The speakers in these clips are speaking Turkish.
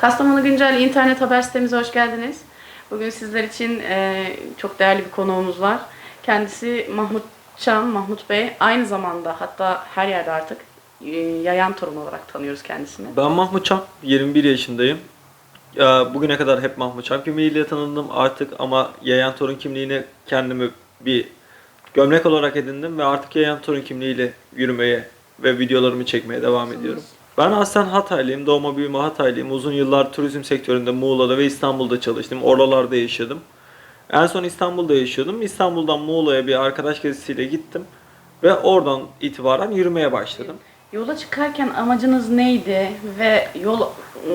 Kastamonu Güncel internet haber sitemize hoş geldiniz. Bugün sizler için e, çok değerli bir konuğumuz var. Kendisi Mahmut Çam, Mahmut Bey. Aynı zamanda hatta her yerde artık e, yayan torun olarak tanıyoruz kendisini. Ben Mahmut Çam, 21 yaşındayım. Ya, Bugüne kadar hep Mahmut Çam kimliğiyle tanındım artık ama yayan torun kimliğine kendimi bir gömlek olarak edindim ve artık yayan torun kimliğiyle yürümeye ve videolarımı çekmeye devam ediyorum. Ben aslen Hataylıyım, doğma büyüme Hataylıyım. Uzun yıllar turizm sektöründe Muğla'da ve İstanbul'da çalıştım. Oralarda yaşadım. En son İstanbul'da yaşıyordum. İstanbul'dan Muğla'ya bir arkadaş gezisiyle gittim ve oradan itibaren yürümeye başladım. Yola çıkarken amacınız neydi ve yol e,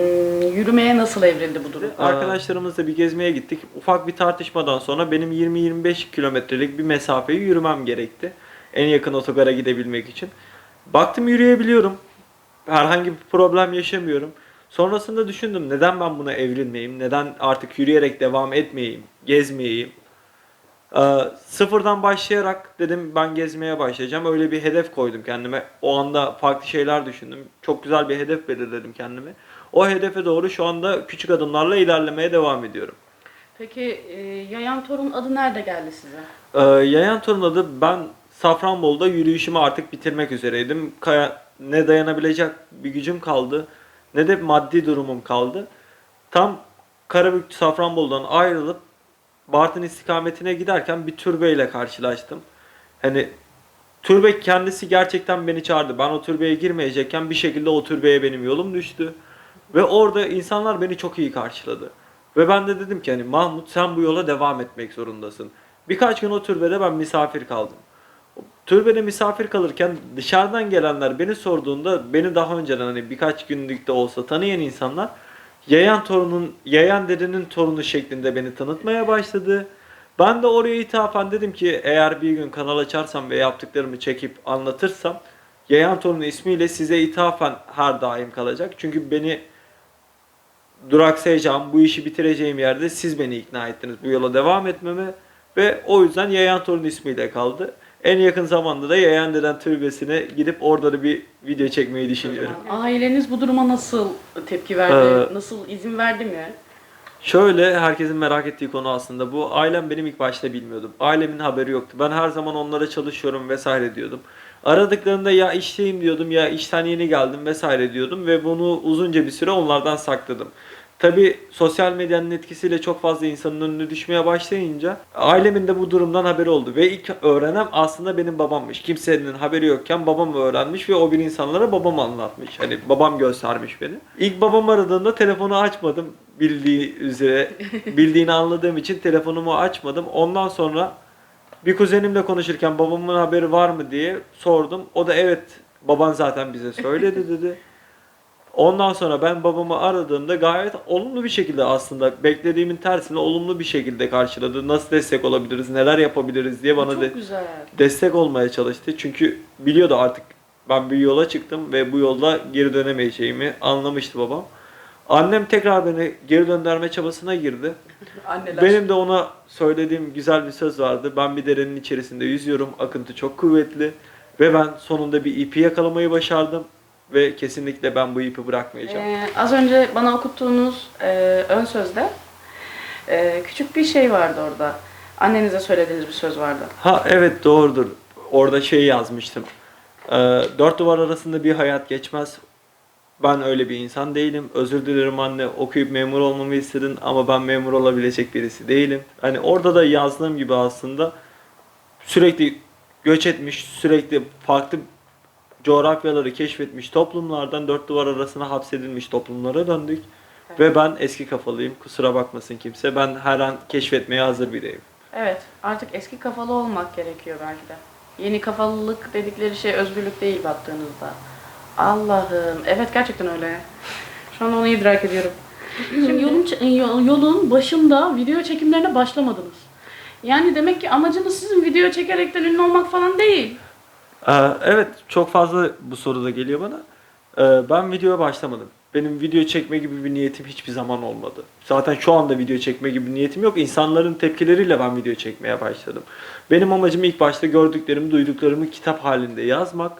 yürümeye nasıl evrildi bu durum? Arkadaşlarımızla bir gezmeye gittik. Ufak bir tartışmadan sonra benim 20-25 kilometrelik bir mesafeyi yürümem gerekti. En yakın otogara gidebilmek için. Baktım yürüyebiliyorum. Herhangi bir problem yaşamıyorum. Sonrasında düşündüm neden ben buna evrilmeyeyim? Neden artık yürüyerek devam etmeyeyim? Gezmeyeyim? Ee, sıfırdan başlayarak dedim ben gezmeye başlayacağım. Öyle bir hedef koydum kendime. O anda farklı şeyler düşündüm. Çok güzel bir hedef belirledim kendime. O hedefe doğru şu anda küçük adımlarla ilerlemeye devam ediyorum. Peki e, yayan torun adı nerede geldi size? Ee, yayan turun adı ben Safranbolu'da yürüyüşümü artık bitirmek üzereydim. Kaya, ne dayanabilecek bir gücüm kaldı ne de maddi durumum kaldı. Tam Karabük Safranbolu'dan ayrılıp Bartın istikametine giderken bir türbeyle karşılaştım. Hani türbe kendisi gerçekten beni çağırdı. Ben o türbeye girmeyecekken bir şekilde o türbeye benim yolum düştü. Ve orada insanlar beni çok iyi karşıladı. Ve ben de dedim ki hani Mahmut sen bu yola devam etmek zorundasın. Birkaç gün o türbede ben misafir kaldım. Türbede misafir kalırken dışarıdan gelenler beni sorduğunda beni daha önceden hani birkaç günlük de olsa tanıyan insanlar yayan torunun, yayan dedenin torunu şeklinde beni tanıtmaya başladı. Ben de oraya ithafen dedim ki eğer bir gün kanal açarsam ve yaptıklarımı çekip anlatırsam yayan torunu ismiyle size ithafen her daim kalacak. Çünkü beni duraksayacağım, bu işi bitireceğim yerde siz beni ikna ettiniz bu yola devam etmeme ve o yüzden Yayan Torun ismiyle kaldı. En yakın zamanda da Yayan Deden Türbesi'ne gidip orada da bir video çekmeyi düşünüyorum. Aileniz bu duruma nasıl tepki verdi? Ee, nasıl izin verdi mi? Şöyle herkesin merak ettiği konu aslında bu. Ailem benim ilk başta bilmiyordum. Ailemin haberi yoktu. Ben her zaman onlara çalışıyorum vesaire diyordum. Aradıklarında ya işteyim diyordum ya işten yeni geldim vesaire diyordum ve bunu uzunca bir süre onlardan sakladım. Tabi sosyal medyanın etkisiyle çok fazla insanın önüne düşmeye başlayınca ailemin de bu durumdan haberi oldu. Ve ilk öğrenen aslında benim babammış. Kimsenin haberi yokken babam öğrenmiş ve o bir insanlara babam anlatmış. Hani babam göstermiş beni. İlk babam aradığında telefonu açmadım bildiği üzere. Bildiğini anladığım için telefonumu açmadım. Ondan sonra bir kuzenimle konuşurken babamın haberi var mı diye sordum. O da evet baban zaten bize söyledi dedi. Ondan sonra ben babamı aradığımda gayet olumlu bir şekilde aslında beklediğimin tersine olumlu bir şekilde karşıladı. Nasıl destek olabiliriz, neler yapabiliriz diye bana de destek olmaya çalıştı. Çünkü biliyordu artık ben bir yola çıktım ve bu yolda geri dönemeyeceğimi anlamıştı babam. Annem tekrar beni geri döndürme çabasına girdi. Anneler. Benim de ona söylediğim güzel bir söz vardı. Ben bir derenin içerisinde yüzüyorum. Akıntı çok kuvvetli. Ve ben sonunda bir ipi yakalamayı başardım. Ve kesinlikle ben bu ipi bırakmayacağım. Ee, az önce bana okuttuğunuz e, ön sözde e, küçük bir şey vardı orada. Annenize söylediğiniz bir söz vardı. Ha evet doğrudur. Orada şey yazmıştım. Ee, dört duvar arasında bir hayat geçmez. Ben öyle bir insan değilim. Özür dilerim anne. Okuyup memur olmamı istedin ama ben memur olabilecek birisi değilim. Hani orada da yazdığım gibi aslında sürekli göç etmiş, sürekli farklı coğrafyaları keşfetmiş toplumlardan dört duvar arasına hapsedilmiş toplumlara döndük. Ve ben eski kafalıyım. Kusura bakmasın kimse. Ben her an keşfetmeye hazır biriyim. Evet, artık eski kafalı olmak gerekiyor belki de. Yeni kafalılık dedikleri şey özgürlük değil baktığınızda. Allah'ım, evet gerçekten öyle. Şu an onu idrak ediyorum. Şimdi yolun, yol- yolun başında video çekimlerine başlamadınız. Yani demek ki amacınız sizin video çekerekten ünlü olmak falan değil. Ee, evet çok fazla bu soru da geliyor bana. Ee, ben videoya başlamadım. Benim video çekme gibi bir niyetim hiçbir zaman olmadı. Zaten şu anda video çekme gibi bir niyetim yok. İnsanların tepkileriyle ben video çekmeye başladım. Benim amacım ilk başta gördüklerimi, duyduklarımı kitap halinde yazmak,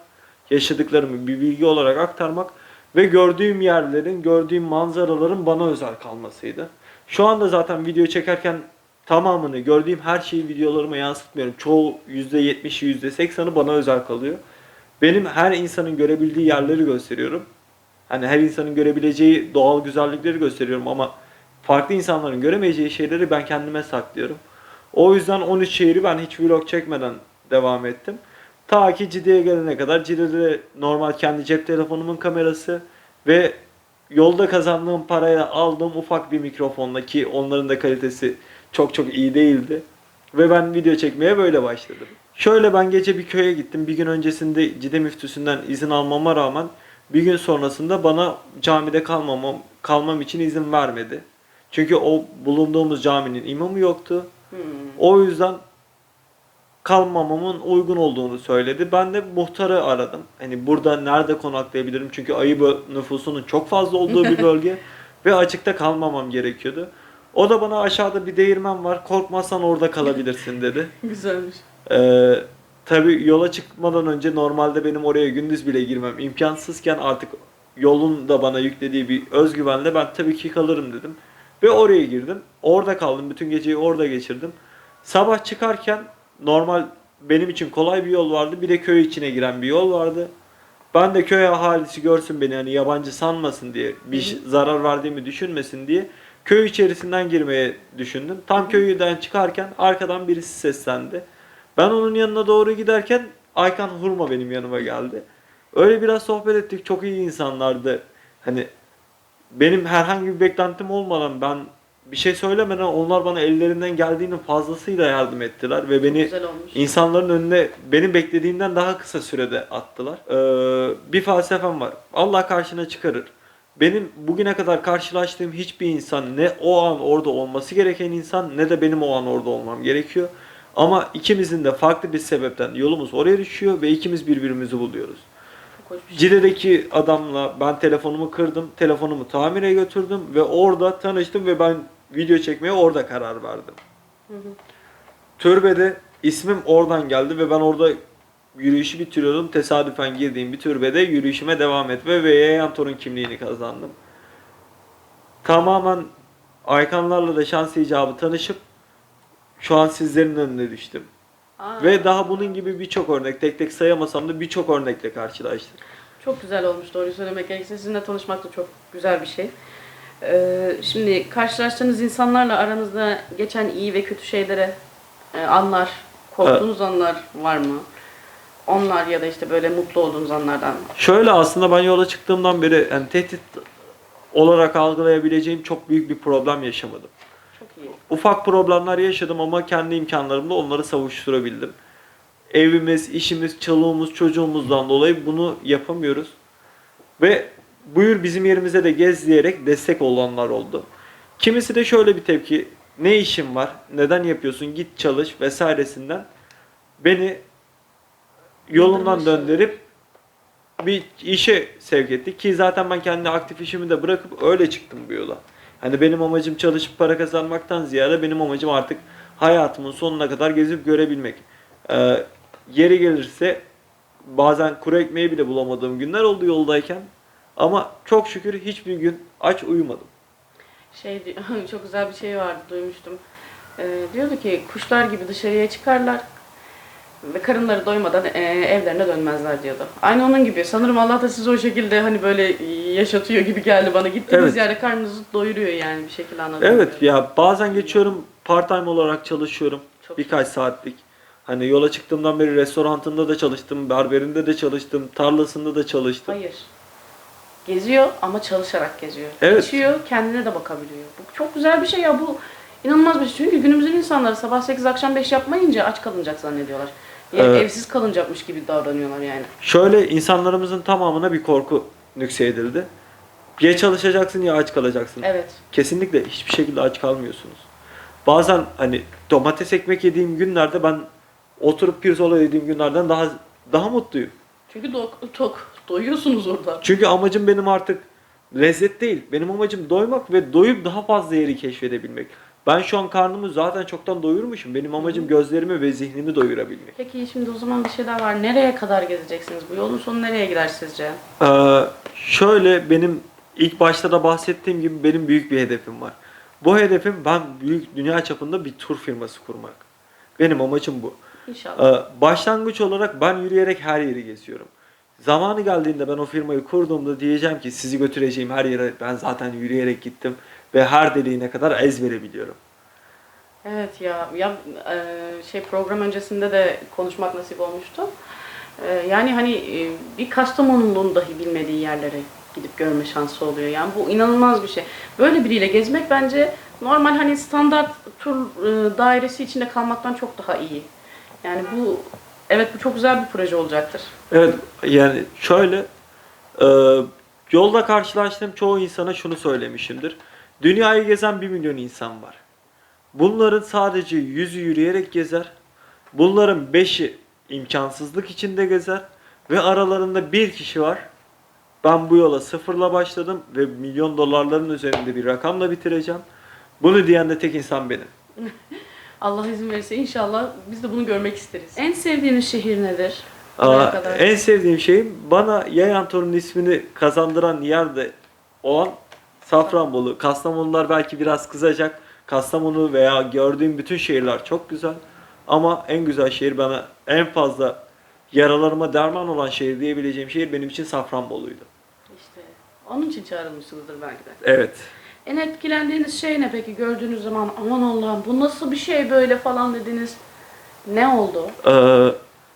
yaşadıklarımı bir bilgi olarak aktarmak ve gördüğüm yerlerin, gördüğüm manzaraların bana özel kalmasıydı. Şu anda zaten video çekerken tamamını, gördüğüm her şeyi videolarıma yansıtmıyorum. Çoğu %70'i, %80'i bana özel kalıyor. Benim her insanın görebildiği yerleri gösteriyorum. Hani her insanın görebileceği doğal güzellikleri gösteriyorum ama farklı insanların göremeyeceği şeyleri ben kendime saklıyorum. O yüzden 13 şehri ben hiç vlog çekmeden devam ettim. Ta ki Cide'ye gelene kadar Cide'de normal kendi cep telefonumun kamerası ve yolda kazandığım paraya aldığım ufak bir mikrofonla ki onların da kalitesi çok çok iyi değildi. Ve ben video çekmeye böyle başladım. Şöyle ben gece bir köye gittim. Bir gün öncesinde Cide müftüsünden izin almama rağmen bir gün sonrasında bana camide kalmamam kalmam için izin vermedi. Çünkü o bulunduğumuz caminin imamı yoktu. Hmm. O yüzden kalmamamın uygun olduğunu söyledi. Ben de muhtarı aradım. Hani burada nerede konaklayabilirim? Çünkü ayı nüfusunun çok fazla olduğu bir bölge ve açıkta kalmamam gerekiyordu. O da bana aşağıda bir değirmen var. Korkmazsan orada kalabilirsin dedi. Güzelmiş. Ee, tabii yola çıkmadan önce normalde benim oraya gündüz bile girmem imkansızken artık yolun da bana yüklediği bir özgüvenle ben tabii ki kalırım dedim. Ve oraya girdim. Orada kaldım. Bütün geceyi orada geçirdim. Sabah çıkarken normal benim için kolay bir yol vardı. Bir de köy içine giren bir yol vardı. Ben de köy ahalisi görsün beni hani yabancı sanmasın diye, bir zarar verdiğimi düşünmesin diye köy içerisinden girmeye düşündüm. Tam köyden çıkarken arkadan birisi seslendi. Ben onun yanına doğru giderken Aykan Hurma benim yanıma geldi. Öyle biraz sohbet ettik. Çok iyi insanlardı. Hani benim herhangi bir beklentim olmadan ben bir şey söylemeden onlar bana ellerinden geldiğinin fazlasıyla yardım ettiler ve beni insanların önüne benim beklediğimden daha kısa sürede attılar. Ee, bir felsefem var. Allah karşına çıkarır. Benim bugüne kadar karşılaştığım hiçbir insan ne o an orada olması gereken insan ne de benim o an orada olmam gerekiyor. Ama ikimizin de farklı bir sebepten yolumuz oraya düşüyor ve ikimiz birbirimizi buluyoruz. Şey. Cile'deki adamla ben telefonumu kırdım. Telefonumu tamire götürdüm ve orada tanıştım ve ben video çekmeye orada karar verdim. Hı hı. Türbede ismim oradan geldi ve ben orada yürüyüşü bitiriyordum. Tesadüfen girdiğim bir türbede yürüyüşüme devam etme ve Yayan Torun kimliğini kazandım. Tamamen Aykanlarla da şans icabı tanışıp şu an sizlerin önüne düştüm. Aa, Ve daha bunun gibi birçok örnek, tek tek sayamasam da birçok örnekle karşılaştık. Çok güzel olmuş doğruyu söylemek gerekirse. Sizinle tanışmak da çok güzel bir şey. Ee, şimdi karşılaştığınız insanlarla aranızda geçen iyi ve kötü şeylere e, anlar, korktuğunuz anlar var mı? Onlar ya da işte böyle mutlu olduğunuz anlardan. Şöyle aslında ben yola çıktığımdan beri yani tehdit olarak algılayabileceğim çok büyük bir problem yaşamadım. Çok iyi. Ufak problemler yaşadım ama kendi imkanlarımla onları savuşturabildim. Evimiz, işimiz, çoluğumuz, çocuğumuzdan dolayı bunu yapamıyoruz. Ve buyur bizim yerimize de gez diyerek destek olanlar oldu. Kimisi de şöyle bir tepki. Ne işin var? Neden yapıyorsun? Git çalış vesairesinden. Beni Döndürmüş. döndürüp bir işe sevk etti ki zaten ben kendi aktif işimi de bırakıp öyle çıktım bu yola. Hani benim amacım çalışıp para kazanmaktan ziyade benim amacım artık hayatımın sonuna kadar gezip görebilmek. Ee, yeri gelirse bazen kuru ekmeği bile bulamadığım günler oldu yoldayken. Ama çok şükür hiçbir gün aç uyumadım. Şey çok güzel bir şey vardı duymuştum. Ee, diyordu ki kuşlar gibi dışarıya çıkarlar karınları doymadan e, evlerine dönmezler diyordu. Aynı onun gibi. Sanırım Allah da sizi o şekilde hani böyle yaşatıyor gibi geldi bana. Gittiğiniz Evet. yerde karnınızı doyuruyor yani bir şekilde anladım. Evet ya bazen geçiyorum part time olarak çalışıyorum. Çok birkaç saatlik. Hani yola çıktığımdan beri restorantında da çalıştım, berberinde de çalıştım, tarlasında da çalıştım. Hayır. Geziyor ama çalışarak geziyor. Evet. İçiyor, kendine de bakabiliyor. Bu çok güzel bir şey ya. Bu inanılmaz bir şey. Çünkü günümüzün insanları sabah 8 akşam 5 yapmayınca aç kalınacak zannediyorlar. Yani Evet. evsiz kalınacakmış gibi davranıyorlar yani. Şöyle insanlarımızın tamamına bir korku nüksedildi. Ya çalışacaksın ya aç kalacaksın. Evet. Kesinlikle hiçbir şekilde aç kalmıyorsunuz. Bazen hani domates ekmek yediğim günlerde ben oturup pirzola yediğim günlerden daha daha mutluyum. Çünkü tok, tok doyuyorsunuz orada. Çünkü amacım benim artık lezzet değil. Benim amacım doymak ve doyup daha fazla yeri keşfedebilmek. Ben şu an karnımı zaten çoktan doyurmuşum. Benim amacım gözlerimi ve zihnimi doyurabilmek. Peki şimdi o zaman bir şey daha var. Nereye kadar gezeceksiniz? Bu yolun sonu nereye gider sizce? Ee, Şöyle benim ilk başta da bahsettiğim gibi benim büyük bir hedefim var. Bu hedefim ben büyük dünya çapında bir tur firması kurmak. Benim amacım bu. İnşallah. Ee, Başlangıç olarak ben yürüyerek her yeri geziyorum. Zamanı geldiğinde ben o firmayı kurduğumda diyeceğim ki sizi götüreceğim her yere ben zaten yürüyerek gittim ve her deliğine kadar ezbere biliyorum. Evet ya, ya e, şey program öncesinde de konuşmak nasip olmuştu. E, yani hani e, bir Kastamonu'nun dahi bilmediği yerlere gidip görme şansı oluyor. Yani bu inanılmaz bir şey. Böyle biriyle gezmek bence normal hani standart tur e, dairesi içinde kalmaktan çok daha iyi. Yani bu evet bu çok güzel bir proje olacaktır. Evet yani şöyle e, yolda karşılaştığım çoğu insana şunu söylemişimdir. Dünyayı gezen bir milyon insan var. Bunların sadece yüzü yürüyerek gezer. Bunların beşi imkansızlık içinde gezer. Ve aralarında bir kişi var. Ben bu yola sıfırla başladım ve milyon dolarların üzerinde bir rakamla bitireceğim. Bunu diyen de tek insan benim. Allah izin verirse inşallah biz de bunu görmek isteriz. En sevdiğiniz şehir nedir? Aa, kadar. en sevdiğim şeyim bana Yayan Torun ismini kazandıran yerde olan Safranbolu. Kastamonular belki biraz kızacak. Kastamonu veya gördüğüm bütün şehirler çok güzel. Ama en güzel şehir bana en fazla yaralarıma derman olan şehir diyebileceğim şehir benim için Safranbolu'ydu. İşte onun için çağrılmışsınızdır belki de. Evet. En etkilendiğiniz şey ne peki gördüğünüz zaman aman Allah'ım bu nasıl bir şey böyle falan dediniz. Ne oldu? Ee,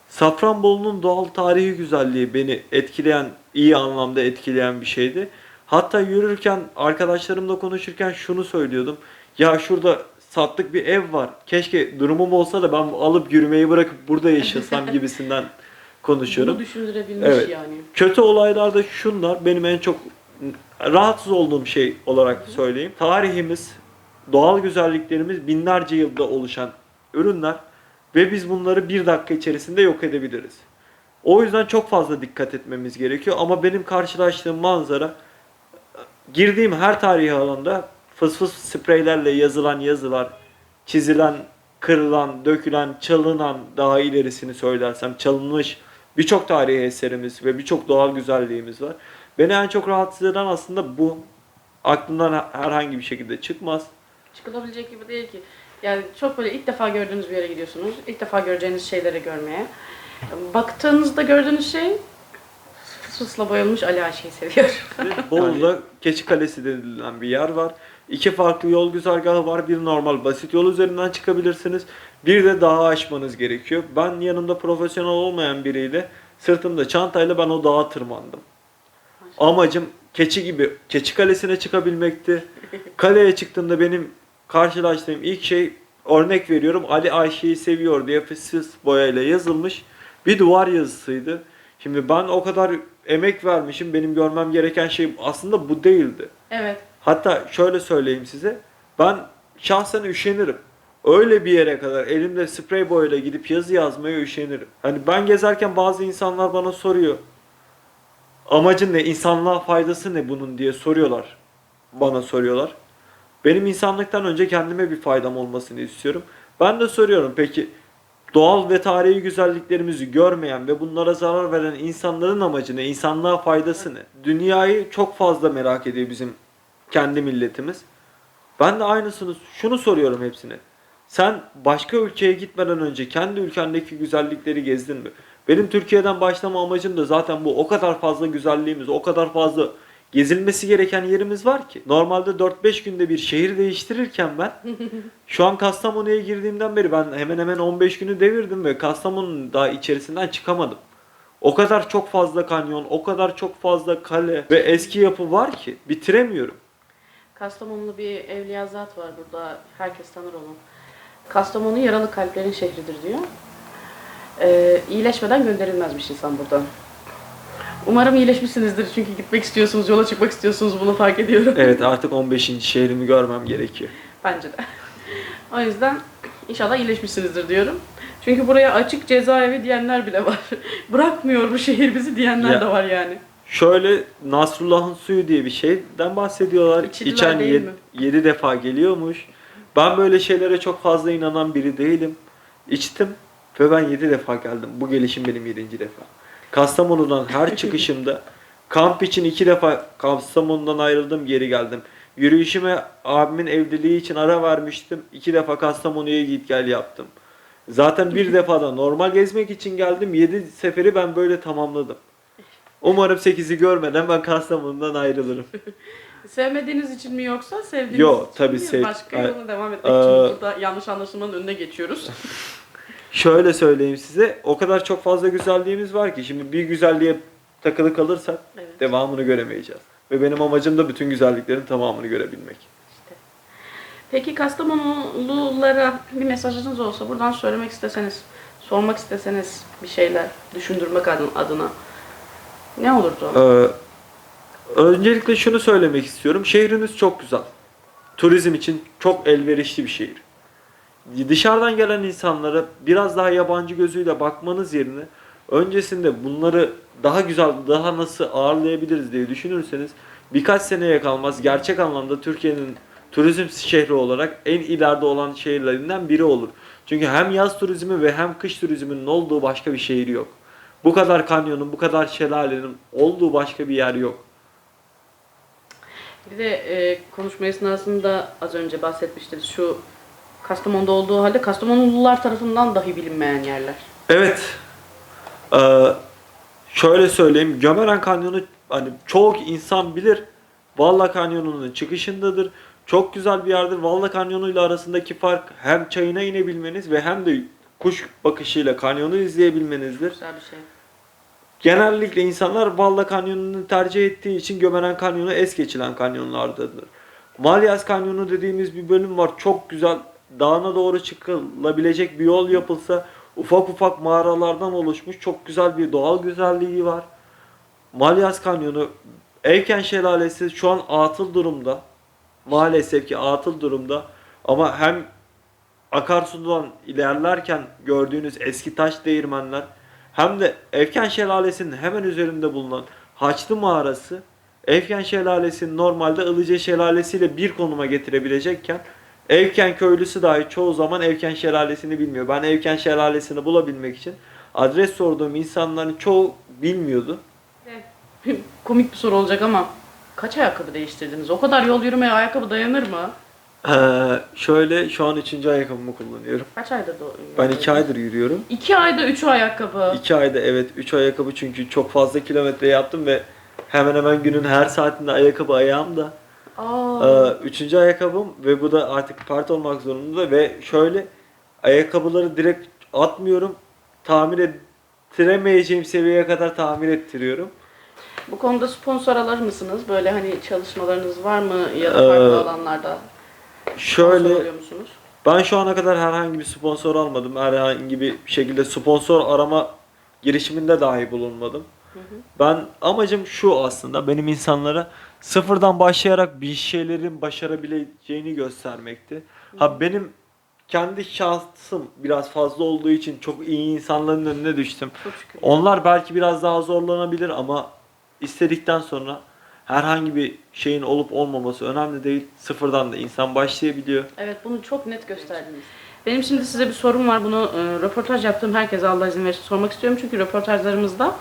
Safranbolu'nun doğal tarihi güzelliği beni etkileyen, iyi anlamda etkileyen bir şeydi. Hatta yürürken, arkadaşlarımla konuşurken şunu söylüyordum. Ya şurada sattık bir ev var. Keşke durumum olsa da ben alıp yürümeyi bırakıp burada yaşasam gibisinden konuşuyorum. Bunu düşündürebilmiş Evet. yani. Kötü olaylarda şunlar benim en çok rahatsız olduğum şey olarak söyleyeyim. Tarihimiz, doğal güzelliklerimiz binlerce yılda oluşan ürünler ve biz bunları bir dakika içerisinde yok edebiliriz. O yüzden çok fazla dikkat etmemiz gerekiyor ama benim karşılaştığım manzara girdiğim her tarihi alanda fıs fıs spreylerle yazılan yazılar, çizilen, kırılan, dökülen, çalınan daha ilerisini söylersem çalınmış birçok tarihi eserimiz ve birçok doğal güzelliğimiz var. Beni en çok rahatsız eden aslında bu. Aklımdan herhangi bir şekilde çıkmaz. Çıkılabilecek gibi değil ki. Yani çok böyle ilk defa gördüğünüz bir yere gidiyorsunuz. İlk defa göreceğiniz şeyleri görmeye. Baktığınızda gördüğünüz şey fısfısla boyanmış Ali Ayşe'yi seviyor. Bolu'da Keçi Kalesi denilen bir yer var. İki farklı yol güzergahı var. Bir normal basit yol üzerinden çıkabilirsiniz. Bir de dağı aşmanız gerekiyor. Ben yanımda profesyonel olmayan biriyle sırtımda çantayla ben o dağa tırmandım. Amacım keçi gibi Keçi Kalesi'ne çıkabilmekti. Kaleye çıktığımda benim karşılaştığım ilk şey örnek veriyorum Ali Ayşe'yi seviyor diye fıssız boyayla yazılmış bir duvar yazısıydı. Şimdi ben o kadar emek vermişim benim görmem gereken şey aslında bu değildi. evet. Hatta şöyle söyleyeyim size. Ben şahsen üşenirim. Öyle bir yere kadar elimde sprey boyayla gidip yazı yazmaya üşenirim. Hani ben gezerken bazı insanlar bana soruyor. Amacın ne? İnsanlığa faydası ne bunun diye soruyorlar. Bana soruyorlar. Benim insanlıktan önce kendime bir faydam olmasını istiyorum. Ben de soruyorum peki doğal ve tarihi güzelliklerimizi görmeyen ve bunlara zarar veren insanların amacı ne? İnsanlığa faydası ne? Dünyayı çok fazla merak ediyor bizim kendi milletimiz. Ben de aynısını şunu soruyorum hepsine. Sen başka ülkeye gitmeden önce kendi ülkendeki güzellikleri gezdin mi? Benim Türkiye'den başlama amacım da zaten bu. O kadar fazla güzelliğimiz, o kadar fazla gezilmesi gereken yerimiz var ki. Normalde 4-5 günde bir şehir değiştirirken ben şu an Kastamonu'ya girdiğimden beri ben hemen hemen 15 günü devirdim ve Kastamonu'nun daha içerisinden çıkamadım. O kadar çok fazla kanyon, o kadar çok fazla kale ve eski yapı var ki bitiremiyorum. Kastamonulu bir evliyazat var burada. Herkes tanır onu. Kastamonu yaralı kalplerin şehridir diyor. Ee, iyileşmeden gönderilmezmiş insan buradan. Umarım iyileşmişsinizdir çünkü gitmek istiyorsunuz, yola çıkmak istiyorsunuz bunu fark ediyorum. Evet artık 15. şehrimi görmem gerekiyor. Bence de. O yüzden inşallah iyileşmişsinizdir diyorum. Çünkü buraya açık cezaevi diyenler bile var. Bırakmıyor bu şehir bizi diyenler Ya. de var yani. Şöyle Nasrullah'ın suyu diye bir şeyden bahsediyorlar. İçildiler İçen değil mi? 7 defa geliyormuş. Ben böyle şeylere çok fazla inanan biri değilim. İçtim ve ben 7 defa geldim. Bu gelişim benim 7. defa. Kastamonu'dan her çıkışımda Kamp için iki defa Kastamonu'dan ayrıldım geri geldim. Yürüyüşüme abimin evliliği için ara vermiştim. İki defa Kastamonu'ya git gel yaptım. Zaten bir defa da normal gezmek için geldim. Yedi seferi ben böyle tamamladım. Umarım 8'i görmeden ben Kastamonu'dan ayrılırım. Sevmediğiniz için mi yoksa sevdiğiniz Yo, için tabii mi? sev- Başka yoluna devam etmek için burada yanlış anlaşılmanın önüne geçiyoruz. Şöyle söyleyeyim size. O kadar çok fazla güzelliğimiz var ki. Şimdi bir güzelliğe takılı kalırsak Evet. devamını göremeyeceğiz. Ve benim amacım da bütün güzelliklerin tamamını görebilmek. İşte. Peki Kastamonululara bir mesajınız olsa buradan söylemek isteseniz, sormak isteseniz bir şeyler düşündürmek adın- adına ne olurdu? Ee, öncelikle şunu söylemek istiyorum. Şehriniz çok güzel. Turizm için çok elverişli bir şehir. Dışarıdan gelen insanlara biraz daha yabancı gözüyle bakmanız yerine öncesinde bunları daha güzel, daha nasıl ağırlayabiliriz diye düşünürseniz birkaç seneye kalmaz gerçek anlamda Türkiye'nin turizm şehri olarak en ileride olan şehirlerinden biri olur. Çünkü hem yaz turizmi ve hem kış turizminin olduğu başka bir şehir yok. Bu kadar kanyonun, bu kadar şelalenin olduğu başka bir yer yok. Bir de e, konuşma esnasında az önce bahsetmiştiniz şu Kastamonu'da olduğu halde Kastamonulular tarafından dahi bilinmeyen yerler. Evet. Ee, şöyle söyleyeyim. Gömeren Kanyonu hani çok insan bilir. Valla Kanyonu'nun çıkışındadır. Çok güzel bir yerdir. Valla Kanyonu ile arasındaki fark hem çayına inebilmeniz ve hem de kuş bakışıyla kanyonu izleyebilmenizdir. Güzel bir şey. Genellikle insanlar Valla Kanyonu'nu tercih ettiği için Gömeren Kanyonu es geçilen kanyonlardadır. Malyas Kanyonu dediğimiz bir bölüm var. Çok güzel dağına doğru çıkılabilecek bir yol yapılsa ufak ufak mağaralardan oluşmuş çok güzel bir doğal güzelliği var. Malyas Kanyonu Evken Şelalesi şu an atıl durumda. Maalesef ki atıl durumda. Ama hem akarsudan ilerlerken gördüğünüz eski taş değirmenler hem de Evken Şelalesi'nin hemen üzerinde bulunan Haçlı Mağarası Evken Şelalesi'ni normalde Ilıca Şelalesi ile bir konuma getirebilecekken Evken köylüsü dahi çoğu zaman Evken Şelalesi'ni bilmiyor. Ben Evken Şelalesi'ni bulabilmek için adres sorduğum insanların çoğu bilmiyordu. Komik bir soru olacak ama kaç ayakkabı değiştirdiniz? O kadar yol yürümeye ayakkabı dayanır mı? Ee, şöyle şu an 3. ayakkabımı kullanıyorum. Kaç aydır da Ben 2 aydır yürüyorum. İki ayda üç ayakkabı. 2 ayda evet 3 ayakkabı çünkü çok fazla kilometre yaptım ve hemen hemen günün her saatinde ayakkabı ayağımda. Aa, Ee, üçüncü ayakkabım ve bu da artık part olmak zorunda ve şöyle ayakkabıları direkt atmıyorum. Tamir ettiremeyeceğim seviyeye kadar tamir ettiriyorum. bu konuda sponsor alır mısınız? Böyle hani çalışmalarınız var mı ya da farklı Ee, alanlarda Şöyle ben şu ana kadar herhangi bir sponsor almadım. Herhangi bir şekilde sponsor arama girişiminde dahi bulunmadım. Ben amacım şu aslında benim insanlara sıfırdan başlayarak bir şeylerin başarabileceğini göstermekti. Ha benim kendi şansım biraz fazla olduğu için çok iyi insanların önüne düştüm. Onlar belki biraz daha zorlanabilir ama istedikten sonra herhangi bir şeyin olup olmaması önemli değil. Sıfırdan da insan başlayabiliyor. Evet bunu çok net gösterdiniz. Benim şimdi size bir sorum var. Bunu e, röportaj yaptığım herkese Allah izin verirse sormak istiyorum. Çünkü röportajlarımızda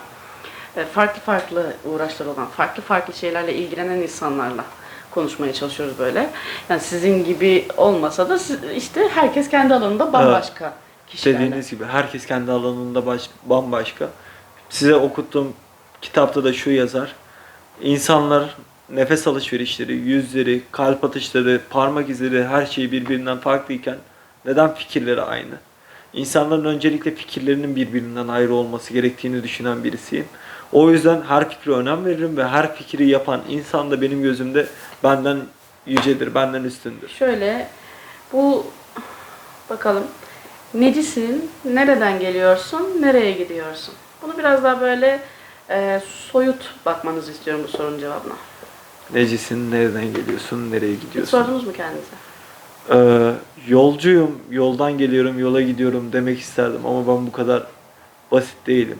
farklı farklı uğraşları olan, farklı farklı şeylerle ilgilenen insanlarla konuşmaya çalışıyoruz böyle. Yani sizin gibi olmasa da siz- işte herkes kendi alanında bambaşka kişilerle. Dediğiniz gibi herkes kendi alanında baş, bambaşka. Size okuttuğum kitapta da şu yazar. İnsanlar nefes alışverişleri, yüzleri, kalp atışları, parmak izleri her şey birbirinden farklıyken neden fikirleri aynı? İnsanların öncelikle fikirlerinin birbirinden ayrı olması gerektiğini düşünen birisiyim. O yüzden her fikre önem veririm ve her fikri yapan insan da benim gözümde benden yücedir, benden üstündür. Şöyle bu bakalım necisin, nereden geliyorsun, nereye gidiyorsun? Bunu biraz daha böyle e, soyut bakmanızı istiyorum bu sorunun cevabına. Necisin, nereden geliyorsun, nereye Hiç gidiyorsun? sordunuz mu kendinize? Ee, yolcuyum, yoldan geliyorum, yola gidiyorum demek isterdim ama ben bu kadar basit değilim.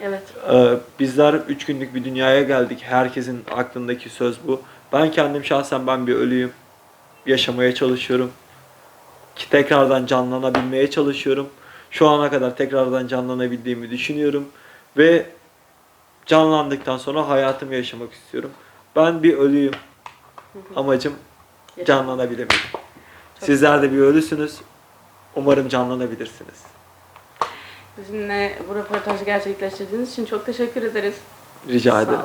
Evet. Ee, bizler üç günlük bir dünyaya geldik. Herkesin aklındaki söz bu. Ben kendim şahsen ben bir ölüyüm. Yaşamaya çalışıyorum. Ki tekrardan canlanabilmeye çalışıyorum. Şu ana kadar tekrardan canlanabildiğimi düşünüyorum. Ve canlandıktan sonra hayatımı yaşamak istiyorum. Ben bir ölüyüm. Amacım canlanabilmek. Sizler de bir ölüsünüz. Umarım canlanabilirsiniz. Bizimle bu röportajı gerçekleştirdiğiniz için çok teşekkür ederiz. Rica ederim.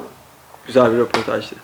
Güzel bir röportajdı.